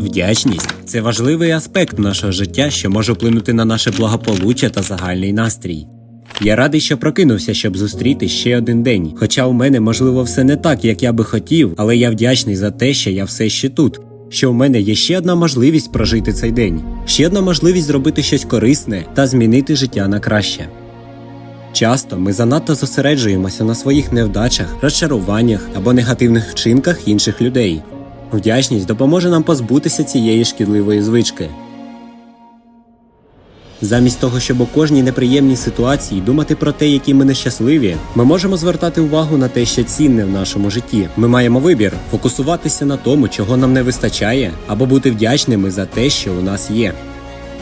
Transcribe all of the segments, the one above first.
Вдячність це важливий аспект нашого життя, що може вплинути на наше благополуччя та загальний настрій. Я радий, що прокинувся, щоб зустріти ще один день. Хоча у мене, можливо, все не так, як я би хотів, але я вдячний за те, що я все ще тут. Що в мене є ще одна можливість прожити цей день, ще одна можливість зробити щось корисне та змінити життя на краще. Часто ми занадто зосереджуємося на своїх невдачах, розчаруваннях або негативних вчинках інших людей. Вдячність допоможе нам позбутися цієї шкідливої звички. Замість того, щоб у кожній неприємній ситуації думати про те, які ми нещасливі, ми можемо звертати увагу на те, що цінне в нашому житті. Ми маємо вибір фокусуватися на тому, чого нам не вистачає, або бути вдячними за те, що у нас є.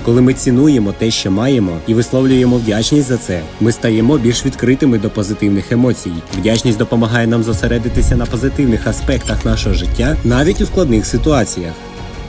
Коли ми цінуємо те, що маємо, і висловлюємо вдячність за це, ми стаємо більш відкритими до позитивних емоцій. Вдячність допомагає нам зосередитися на позитивних аспектах нашого життя навіть у складних ситуаціях.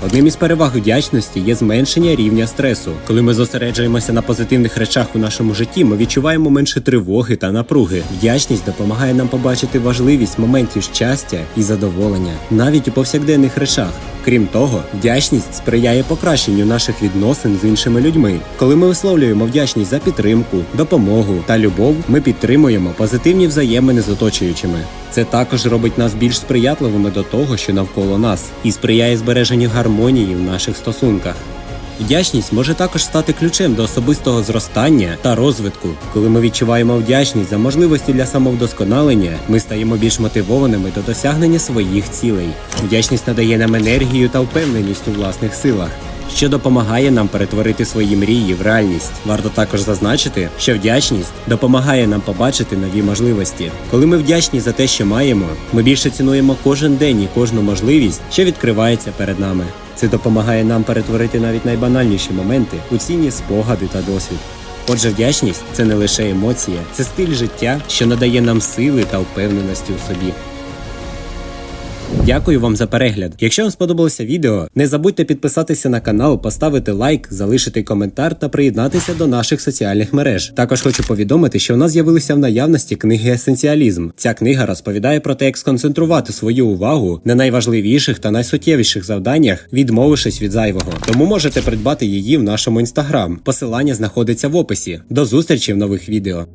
Одним із переваг вдячності є зменшення рівня стресу. Коли ми зосереджуємося на позитивних речах у нашому житті, ми відчуваємо менше тривоги та напруги. Вдячність допомагає нам побачити важливість моментів щастя і задоволення, навіть у повсякденних речах. Крім того, вдячність сприяє покращенню наших відносин з іншими людьми. Коли ми висловлюємо вдячність за підтримку, допомогу та любов, ми підтримуємо позитивні взаємини з оточуючими. Це також робить нас більш сприятливими до того, що навколо нас, і сприяє збереженню гармонії в наших стосунках. Вдячність може також стати ключем до особистого зростання та розвитку. Коли ми відчуваємо вдячність за можливості для самовдосконалення, ми стаємо більш мотивованими до досягнення своїх цілей. Вдячність надає нам енергію та впевненість у власних силах. Що допомагає нам перетворити свої мрії в реальність. Варто також зазначити, що вдячність допомагає нам побачити нові можливості. Коли ми вдячні за те, що маємо, ми більше цінуємо кожен день і кожну можливість, що відкривається перед нами. Це допомагає нам перетворити навіть найбанальніші моменти у цінні спогади та досвід. Отже, вдячність це не лише емоція, це стиль життя, що надає нам сили та впевненості у собі. Дякую вам за перегляд. Якщо вам сподобалося відео, не забудьте підписатися на канал, поставити лайк, залишити коментар та приєднатися до наших соціальних мереж. Також хочу повідомити, що в нас з'явилися в наявності книги Есенціалізм. Ця книга розповідає про те, як сконцентрувати свою увагу на найважливіших та найсуттєвіших завданнях, відмовившись від зайвого. Тому можете придбати її в нашому інстаграм. Посилання знаходиться в описі. До зустрічі в нових відео.